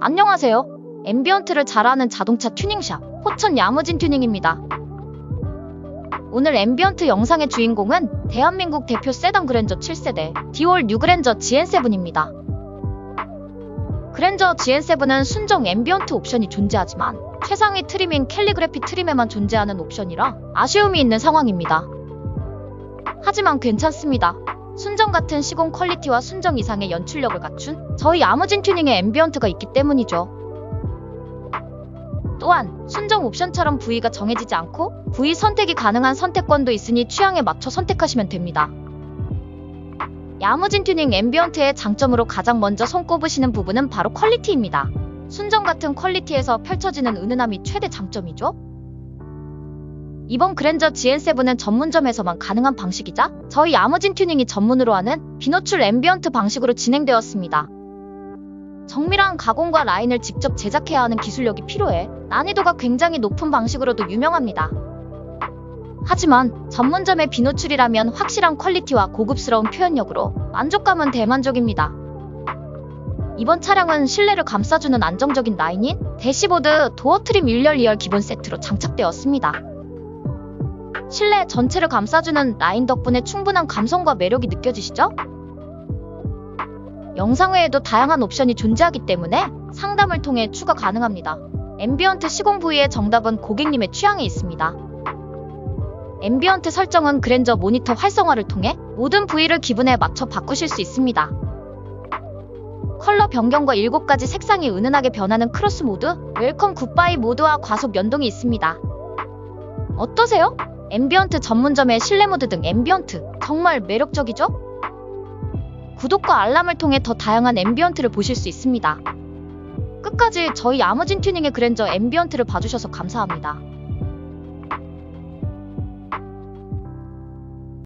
안녕하세요. 앰비언트를 잘하는 자동차 튜닝샵 호천 야무진 튜닝입니다. 오늘 앰비언트 영상의 주인공은 대한민국 대표 세단 그랜저 7세대 디올 뉴 그랜저 GN7입니다. 그랜저 GN7은 순정 앰비언트 옵션이 존재하지만 최상위 트림인 캘리그래피 트림에만 존재하는 옵션이라 아쉬움이 있는 상황입니다. 하지만 괜찮습니다. 순정 같은 시공 퀄리티와 순정 이상의 연출력을 갖춘 저희 야무진 튜닝의 앰비언트가 있기 때문이죠. 또한 순정 옵션처럼 부위가 정해지지 않고 부위 선택이 가능한 선택권도 있으니 취향에 맞춰 선택하시면 됩니다. 야무진 튜닝 앰비언트의 장점으로 가장 먼저 손꼽으시는 부분은 바로 퀄리티입니다. 순정 같은 퀄리티에서 펼쳐지는 은은함이 최대 장점이죠. 이번 그랜저 GN7은 전문점에서만 가능한 방식이자 저희 야무진 튜닝이 전문으로 하는 비노출 앰비언트 방식으로 진행되었습니다. 정밀한 가공과 라인을 직접 제작해야 하는 기술력이 필요해 난이도가 굉장히 높은 방식으로도 유명합니다. 하지만 전문점의 비노출이라면 확실한 퀄리티와 고급스러운 표현력으로 만족감은 대만족입니다. 이번 차량은 실내를 감싸주는 안정적인 라인인 대시보드 도어 트림 1열 2열 기본 세트로 장착되었습니다. 실내 전체를 감싸주는 라인 덕분에 충분한 감성과 매력이 느껴지시죠? 영상 외에도 다양한 옵션이 존재하기 때문에 상담을 통해 추가 가능합니다. 앰비언트 시공 부위의 정답은 고객님의 취향에 있습니다. 앰비언트 설정은 그랜저 모니터 활성화를 통해 모든 부위를 기분에 맞춰 바꾸실 수 있습니다. 컬러 변경과 7가지 색상이 은은하게 변하는 크로스 모드, 웰컴 굿바이 모드와 과속 연동이 있습니다. 어떠세요? 앰비언트 전문점의 실내 모드 등 앰비언트 정말 매력적이죠? 구독과 알람을 통해 더 다양한 앰비언트를 보실 수 있습니다. 끝까지 저희 야무진 튜닝의 그랜저 앰비언트를 봐주셔서 감사합니다.